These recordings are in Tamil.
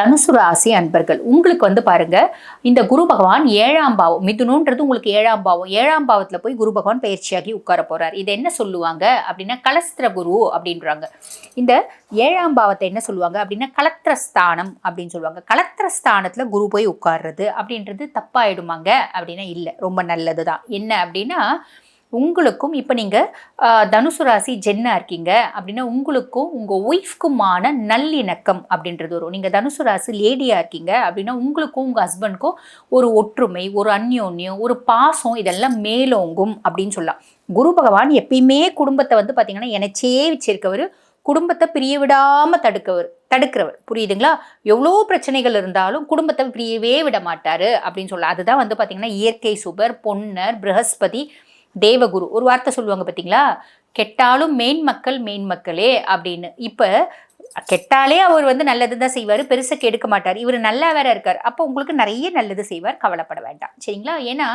தனுசு ராசி அன்பர்கள் உங்களுக்கு வந்து பாருங்க இந்த குரு பகவான் ஏழாம் பாவம் மிதுனன்றது உங்களுக்கு ஏழாம் பாவம் ஏழாம் பாவத்துல போய் குரு பகவான் பயிற்சியாகி உட்கார போறார். இது என்ன சொல்லுவாங்க அப்படின்னா கலஸ்திர குரு அப்படின்றாங்க. இந்த ஏழாம் பாவத்தை என்ன சொல்லுவாங்க அப்படின்னா கலத்திரஸ்தானம் அப்படின்னு சொல்லுவாங்க. கலத்திரஸ்தானத்துல குரு போய் உட்கார்றது அப்படின்றது தப்பாயிடுமாங்க அப்படின்னா இல்லை. ரொம்ப நல்லது தான் என்ன அப்படின்னா உங்களுக்கும் இப்போ நீங்கள் தனுசு ராசி ஜென்னா இருக்கீங்க அப்படின்னா உங்களுக்கும் உங்கள் ஒய்ஃப்க்குமான நல்லிணக்கம் அப்படின்றது வரும். நீங்கள் தனுசு ராசி லேடியாக இருக்கீங்க அப்படின்னா உங்களுக்கும் உங்கள் ஹஸ்பண்ட்க்கும் ஒரு ஒற்றுமை ஒரு அந்யோன்யம் ஒரு பாசம் இதெல்லாம் மேலோங்கும் அப்படின்னு சொல்லலாம். குரு பகவான் எப்பயுமே குடும்பத்தை வந்து பார்த்திங்கன்னா எனச்சே வச்சிருக்கவர். குடும்பத்தை பிரிய விடாமல் தடுக்கவர் தடுக்கிறவர். புரியுதுங்களா? எவ்வளோ பிரச்சனைகள் இருந்தாலும் குடும்பத்தை பிரியவே விட மாட்டார் அப்படின்னு சொல்லலாம். அதுதான் வந்து பார்த்திங்கன்னா இயற்கை சுபர் பொன்னர் ப்ரஹஸ்பதி தேவகுரு. ஒரு வார்த்தை சொல்லுவாங்க பார்த்தீங்களா கெட்டாலும் மேன் மக்கள் மேன் மக்களே அப்படின்னு. இப்போ கெட்டாலே அவர் வந்து நல்லது தான் செய்வார் பெருசாக கெடுக்க மாட்டார். இவர் நல்லா வேற இருக்கார். அப்போ உங்களுக்கு நிறைய நல்லது செய்வார் கவலைப்பட வேண்டாம். சரிங்களா? ஏன்னா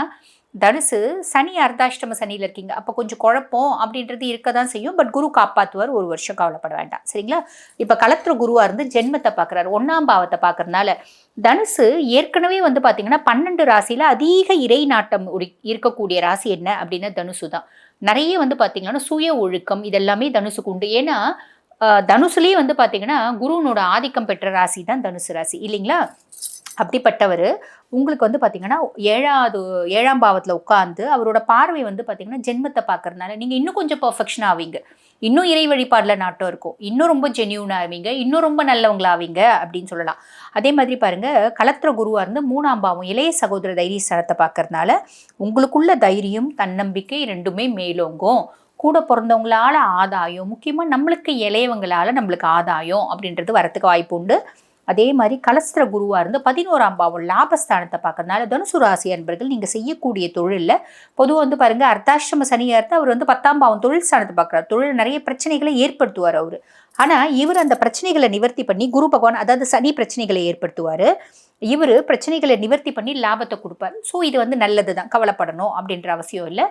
தனுசு சனி அர்த்தாஷ்டம சனியில் இருக்கீங்க. அப்போ கொஞ்சம் குழப்பம் அப்படின்றது இருக்க தான் செய்யும். பட் குரு காப்பாற்றுவார் ஒரு வருஷம் கவலைப்பட வேண்டாம். சரிங்களா? இப்போ கலத்திர குருவாக இருந்து ஜென்மத்தை பார்க்குறாரு ஒன்றாம் பாவத்தை பார்க்குறதுனால தனுசு ஏற்கனவே வந்து பார்த்தீங்கன்னா பன்னெண்டு ராசியில் அதிக இறை நாட்டம் இருக்கக்கூடிய ராசி என்ன அப்படின்னா தனுசு தான். நிறைய வந்து பார்த்தீங்கன்னா சுய ஒழுக்கம் இதெல்லாமே தனுசுக்கு உண்டு. ஏன்னா தனுசுலேயே வந்து பார்த்தீங்கன்னா குருவனோட ஆதிக்கம் பெற்ற ராசி தான் தனுசு ராசி. இல்லைங்களா? அப்படிப்பட்டவர். உங்களுக்கு வந்து பார்த்தீங்கன்னா ஏழாவது ஏழாம் பாவத்தில் உட்காந்து அவரோட பார்வை வந்து பார்த்தீங்கன்னா ஜென்மத்தை பார்க்கறதுனால நீங்கள் இன்னும் கொஞ்சம் பர்ஃபெக்ஷன் ஆவீங்க. இன்னும் இறை வழிபாடில் நாட்டம் இருக்கும். இன்னும் ரொம்ப ஜென்யூன் ஆவீங்க. இன்னும் ரொம்ப நல்லவங்களாவீங்க அப்படின்னு சொல்லலாம். அதே மாதிரி பாருங்க கலத்திர குருவாக இருந்து மூணாம் பாவம் இளைய சகோதர தைரிய ஸ்தலத்தை பார்க்கறதுனால உங்களுக்குள்ள தைரியம் தன்னம்பிக்கை ரெண்டுமே மேலோங்கும். கூட பிறந்தவங்களால ஆதாயம் முக்கியமாக நம்மளுக்கு இளையவங்களால நம்மளுக்கு ஆதாயம் அப்படின்றது வரத்துக்கு வாய்ப்பு உண்டு. அதே மாதிரி கலஸ்திர குருவாக இருந்து பதினோராம் பாவம் லாபஸ்தானத்தை பார்க்கறதுனால தனுசு ராசி அன்பர்கள் நீங்கள் செய்யக்கூடிய தொழிலில் பொதுவாக வந்து பாருங்கள் அர்த்தாஷ்டம சனியாக இருந்து அவர் வந்து பத்தாம் பாவம் தொழில் ஸ்தானத்தை பார்க்குறாரு. தொழில் நிறைய பிரச்சனைகளை ஏற்படுத்துவார் அவர். ஆனால் இவர் அந்த பிரச்சனைகளை நிவர்த்தி பண்ணி குரு பகவான் அதாவது சனி பிரச்சனைகளை ஏற்படுத்துவார். இவர் பிரச்சனைகளை நிவர்த்தி பண்ணி லாபத்தை கொடுப்பார். ஸோ இது வந்து நல்லது தான் கவலைப்படணும் அப்படின்ற அவசியம் இல்லை.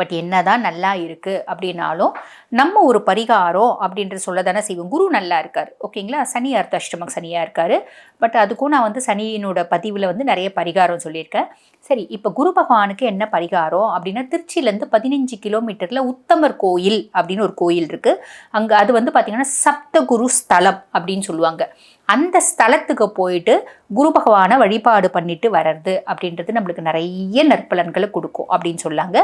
பட் என்னதான் நல்லா இருக்குது அப்படின்னாலும் நம்ம ஒரு பரிகாரம் அப்படின்ற சொல்ல தானே செய்வோம். குரு நல்லா இருக்கார். ஓகேங்களா சனி அர்த்த அஷ்டமம் சனியாக இருக்கார். பட் அதுக்கும் நான் வந்து சனியினோட பதிவில் வந்து நிறைய பரிகாரம் சொல்லியிருக்கேன். சரி இப்போ குரு பகவானுக்கு என்ன பரிகாரம் அப்படின்னா திருச்சியிலேருந்து பதினஞ்சு கிலோமீட்டரில் உத்தமர் கோயில் அப்படின்னு ஒரு கோயில் இருக்குது அங்கே அது வந்து பார்த்திங்கன்னா சப்தகுரு ஸ்தலம் அப்படின்னு சொல்லுவாங்க. அந்த ஸ்தலத்துக்கு போயிட்டு குரு பகவானை வழிபாடு பண்ணிட்டு வர்றது அப்படின்றது நம்மளுக்கு நிறைய நற்பலன்களை கொடுக்கும் அப்படின்னு சொல்லாங்க.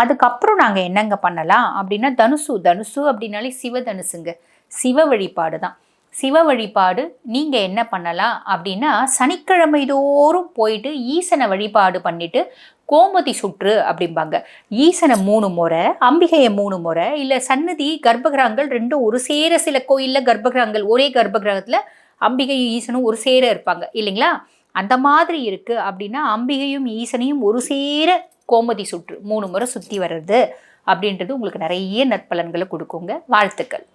அதுக்கப்புறம் நாங்கள் என்னங்க பண்ணலாம் அப்படின்னா தனுசு தனுசு அப்படின்னாலே சிவ தனுசுங்க. சிவ வழிபாடு தான். சிவ வழிபாடு நீங்கள் என்ன பண்ணலாம் அப்படின்னா சனிக்கிழமை தோறும் போயிட்டு ஈசனை வழிபாடு பண்ணிவிட்டு கோமதி சுற்று அப்படிம்பாங்க. ஈசனை மூணு முறை அம்பிகையை மூணு முறை இல்லை சன்னதி கர்ப்பகிரகங்கள் ரெண்டும் ஒரு சேர சில கோயிலில் கர்ப்பகிரகங்கள் ஒரே கர்ப்பகிரகத்தில் அம்பிகையும் ஈசனும் ஒரு சேர இருப்பாங்க. இல்லைங்களா? அந்த மாதிரி இருக்குது அப்படின்னா அம்பிகையும் ஈசனையும் ஒரு சேர கோமதி சுற்று மூணு முறை சுற்றி வர்றது அப்படின்றது உங்களுக்கு நிறைய நற்பலன்களை கொடுக்குங்க. வாழ்த்துக்கள்.